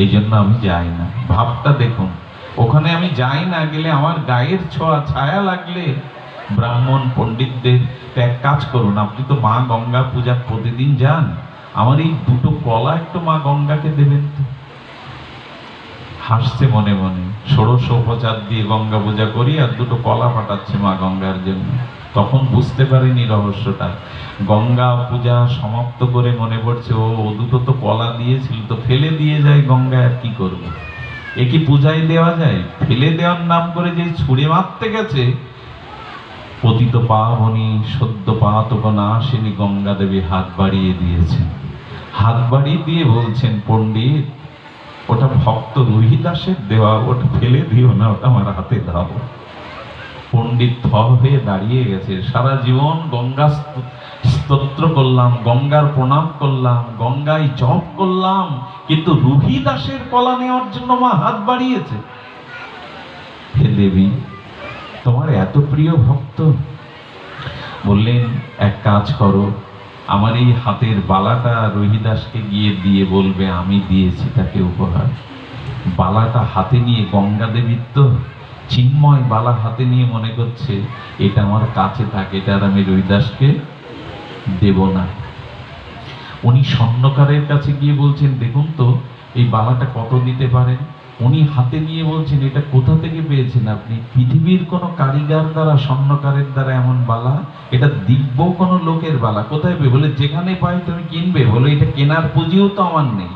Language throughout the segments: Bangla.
এই জন্য আমি যাই না। ভাবটা দেখুন, ওখানে আমি যাই না গেলে আমার গায়ের ছোঁয়া, ছায়া লাগলে ব্রাহ্মণ পণ্ডিতদের এক কাজ করুন, আপনি তো মা গঙ্গা পূজা প্রতিদিন যান। আমার এই দুটো কলা একটু মা গঙ্গাকে দেবেন তো। হাসছে মনে মনে। ষোড়শ উপচার দিয়ে গঙ্গা পূজা করি আর দুটো কলা পাঠাচ্ছে মা গঙ্গার জন্য। তখন বুঝতে পারিনি রহস্যটা। গঙ্গা পূজা সমাপ্ত করে মনে পড়ছে, ও দুটো তো কলা দিয়েছিল, তো ফেলে দিয়ে যায় গঙ্গায় আর কি করব? এ কি পূজায় দেওয়া যায়? ফেলে দেওয়ার নাম করে যে ছুঁড়ে মারতে গেছে, পতিত পাবনি সদ্য পাতক না আসেনি গঙ্গা দেবী হাত বাড়িয়ে দিয়েছেন। হাত বাড়িয়ে দিয়ে বলছেন, পণ্ডিত ওটা ভক্ত রোহিদাসের দেওয়া, ওটা ফেলে দিও না, ওটা আমার হাতে দাও। পণ্ডিত থ হয়ে দাঁড়িয়ে গেছে। সারা জীবন গঙ্গা স্ত- স্তোত্র করলাম, গঙ্গার প্রণাম করলাম, গঙ্গায় জপ করলাম, কিন্তু রুহিদাসের কলা নেওয়ার জন্য মা হাত বাড়িয়েছে। হে দেবী, তোমার এত প্রিয় ভক্ত। বললেন, এক কাজ করো আমার এই হাতের বালাটা রহিদাসকে গিয়ে দিয়ে বলবে, আমি দিয়েছি তাকে উপহার। বালাটা হাতে নিয়ে, গঙ্গা দেবীর তো চিন্ময় বালা হাতে নিয়ে মনে করছে, এটা আমার কাছে থাকে, এটা আর আমি রহিদাসকে দেব না। উনি স্বর্ণকারের কাছে গিয়ে বলছেন, দেখুন তো, এই বালাটা কত দিতে পারেন? উনি হাতে নিয়ে বলছেন, এটা কোথা থেকে পেয়েছেন আপনি? পৃথিবীর কোনো কারিগর দ্বারা, স্বর্ণকারের দ্বারা এমন বালা? এটা দিব্য কোনো লোকের বালা। কোথায় পেয়ে? বলে, যেখানে পাই তুমি কিনবে। বলে, এটা কেনার পুঁজিও তো আমার নেই।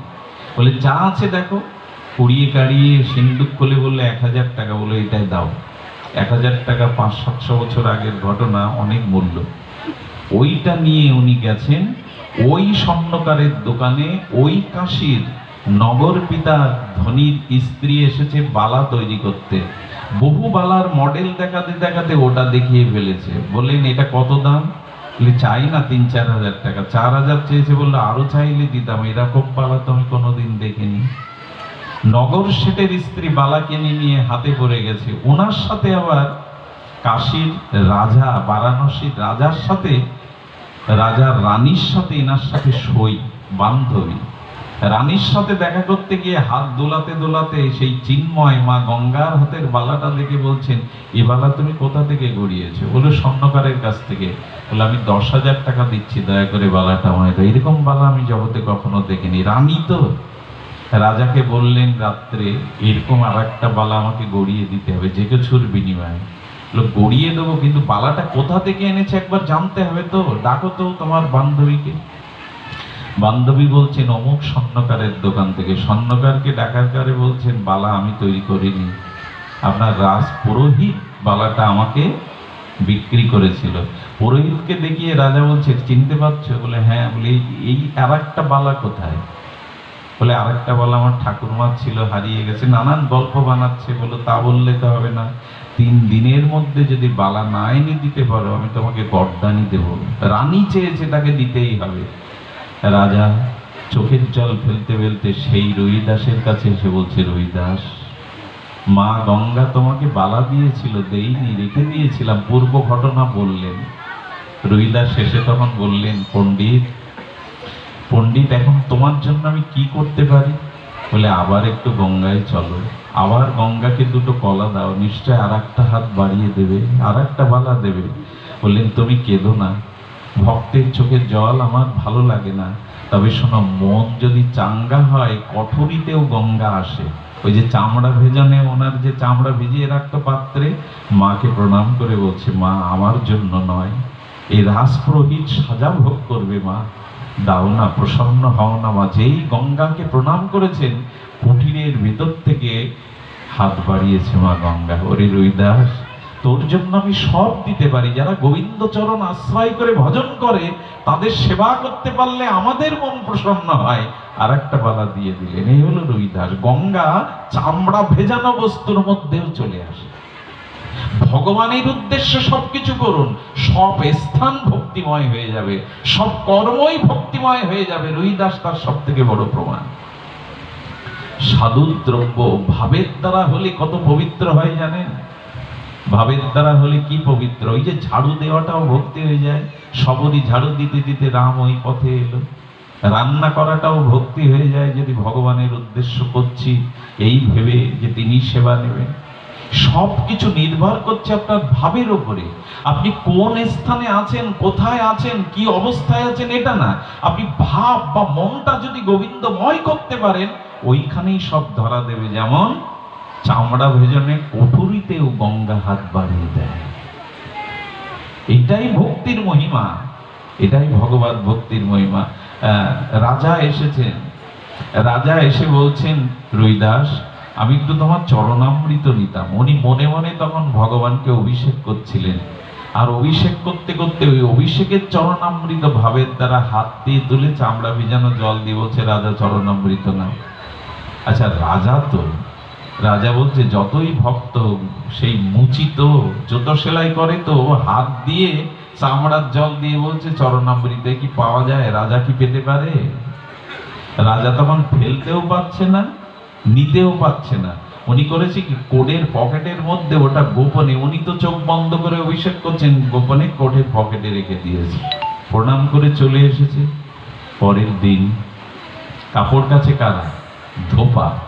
বলে, যা আছে দেখো। কুড়িয়ে কাড়িয়ে সিন্দুক খুলে বললে, এক হাজার টাকা। বলে, এটাই দাও। এক হাজার টাকা পাঁচ সাতশো বছর আগের ঘটনা, অনেক মূল্য। ওইটা নিয়ে উনি গেছেন, ওই স্বর্ণকারের দোকানে, ওই কাশির নগর পিতার ধনীর স্ত্রী এসেছে, বালা তৈরি করতে। বহু বালার মডেল দেখাতে দেখাতে ওটা দেখিয়ে ফেলেছে। বললেন, এটা কত দাম? চাই না তিন চার হাজার টাকা। চার হাজার চেয়েছে বলল, আরও চাইলে দিতাম, এরকম বালা তো আমি কোনোদিন দেখিনি। নগর শেঠের স্ত্রী বালা কিনে নিয়ে হাতে পড়ে গেছে। ওনার সাথে আবার কাশীর রাজা, বারাণসীর রাজার সাথে, রাজার রানীর সাথে এনার সাথে সই, বান্ধবী। রানীর সাথে দেখা করতে গিয়ে হাত দোলাতে দোলাতে সেই চিন্ময় মা গঙ্গার হাতের বালাটা দেখে বলছেন, এ বালা তুমি কোথা থেকে গড়িয়েছো? বলে, স্বর্ণকারের কাছ থেকে। বলে, আমি দশ হাজার টাকা দিচ্ছি, দয়া করে বালাটা আমায় দাও। এরকম বালা আমি জগতে কখনো দেখিনি। রানী তো রাজাকে বললেন, রাত্রে এরকম আর একটা বালা আমাকে গড়িয়ে দিতে হবে, যে কিছুর বিনিময়ে। গড়িয়ে দেবো, কিন্তু বালাটা কোথা থেকে এনেছে একবার জানতে হবে তো? ডাকো তো তোমার বান্ধবীকে। বান্ধবী বলছেন, অমুক স্বর্ণকারের দোকান থেকে। স্বর্ণকারকে ডাকার কারে বলছেন, বালা আমি তৈরি করিনি। আপনার রাজ পুরোহিত বালাটা আমাকে বিক্রি করেছিল। পুরোহিতকে দেখিয়ে রাজা বলছে, চিনতে পারছ? বলে হ্যাঁ। বলে, এই- আর একটা বালা কোথায়? বলে, আরেকটা বলা আমার ঠাকুরমার ছিল, হারিয়ে গেছে। নানান গল্প বানাচ্ছে। বলো, তা বললে তো হবে না। তিন দিনের মধ্যে যদি বালা না এনে দিতে পারো, আমি তোমাকে গর্দানি দেব। রানী চেয়েছে তাকে দিতেই হবে। রাজা, চোখের জল ফেলতে ফেলতে সেই রবিদাসের কাছে এসে বলছে রবিদাস মা গঙ্গা তোমাকে বালা দিয়েছিল, দেইনি, রেখে দিয়েছিলাম, পূর্ব ঘটনা বললেন। রবিদাস শেষে তখন বললেন, পণ্ডিত পণ্ডিত, এখন তোমার জন্য আমি কি করতে পারি? বলে, আবার একটু গঙ্গায় চলো, আবার গঙ্গাকে দুটো কলা দাও, নিশ্চয় আর একটা হাত বাড়িয়ে দেবে আর একটা বালা দেবে। বললেন, তুমি কেঁদো না ভক্তের চোখের জল আমার ভালো লাগে না। তবে শোনো, মন যদি চাঙ্গা হয়, কঠোরিতেও গঙ্গা আসে। ওই যে চামড়া ভেজানে ওনার যে চামড়া ভিজিয়ে রাখতো পাত্রে, মাকে প্রণাম করে বলছে, মা, আমার জন্য নয়। এই রাজপুরোহিত সাজা ভোগ করবে মা। দাও না, প্রসন্ন হও না মা। যেই গঙ্গাকে প্রণাম করেছেন, কুটিরের ভিতর থেকে হাত বাড়িয়েছে মা গঙ্গা। ওরে রুইদাস তোর জন্য আমি সব দিতে পারি। যারা গোবিন্দ চরণ আশ্রয় করে ভজন করে, তাদের সেবা করতে পারলে আমাদের মন প্রসন্ন হয়। আর একটা বালা দিয়ে দিলেন, এই হলো রুইদাস গঙ্গা চামড়া ভেজানো বস্তুর মধ্যেও চলে আসে। ভগবানের উদ্দেশ্যে সবকিছু করুন, সব স্থান ভক্তিময় হয়ে যাবে, সব কর্মই ভক্তিময় হয়ে যাবে। রুইদাস তার সব থেকে বড় প্রমাণ। সাধু দ্রব্য ভাবের দ্বারা হলে কত পবিত্র হয় জানেন? ভাবের দ্বারা হলে কি পবিত্র? ওই যে ঝাড়ু দেওয়াটাও ভক্তি হয়ে যায়। সবরই ঝাড়ু দিতে দিতে রাম ওই পথে এলো। রান্না করাটাও ভক্তি হয়ে যায় যদি ভগবানের উদ্দেশ্য করছি। এই ভেবে যে তিনি সেবা নেবেন। সব কিছু নির্ভর করছে আপনার ভাবের উপরে। আপনি কোন স্থানে আছেন, কোথায় আছেন, কি অবস্থায় আছেন এটা না। আপনি ভাব বা মনটা যদি গোবিন্দময় করতে পারেন, ওইখানেই সব ধরা দেবে। যেমন চামড়া ভেজনে কটুরিতেও গঙ্গা হাত বাড়িয়ে দেয়। এটাই ভক্তির মহিমা। এটাই ভগবত ভক্তির মহিমা। রাজা এসেছেন। রাজা এসে বলছেন, রুইদাস, আমি একটু তোমার চরণামৃত নিতাম। উনি মনে মনে তখন ভগবানকে অভিষেক করছিলেন। আর অভিষেক করতে করতে ওই অভিষেকের চরণামৃত ভাবের দ্বারা হাত দিয়ে তুলে চামড়া ভিজানো জল দিয়ে বলছে, রাজা, চরণামৃত না আচ্ছা রাজা তো রাজা বলছে, যতই ভক্ত, সেই মুচিত যত সেলাই করে তো হাত দিয়ে চামড়ার জল দিয়ে বলছে, চরণামৃতে কি পাওয়া যায়? রাজা কি পেতে পারে? রাজা তখন ফেলতেও পাচ্ছে না, নিতেও পাচ্ছে না। উনি করেছে কি? কোডের পকেটের মধ্যে ওটা গোপনে, উনি তো চোখ বন্ধ করে অভিষেক করছেন, গোপনে কোডের পকেটে রেখে দিয়েছে। প্রণাম করে চলে এসেছে। পরের দিন, কাপড় কাছে কারা? ধোপা।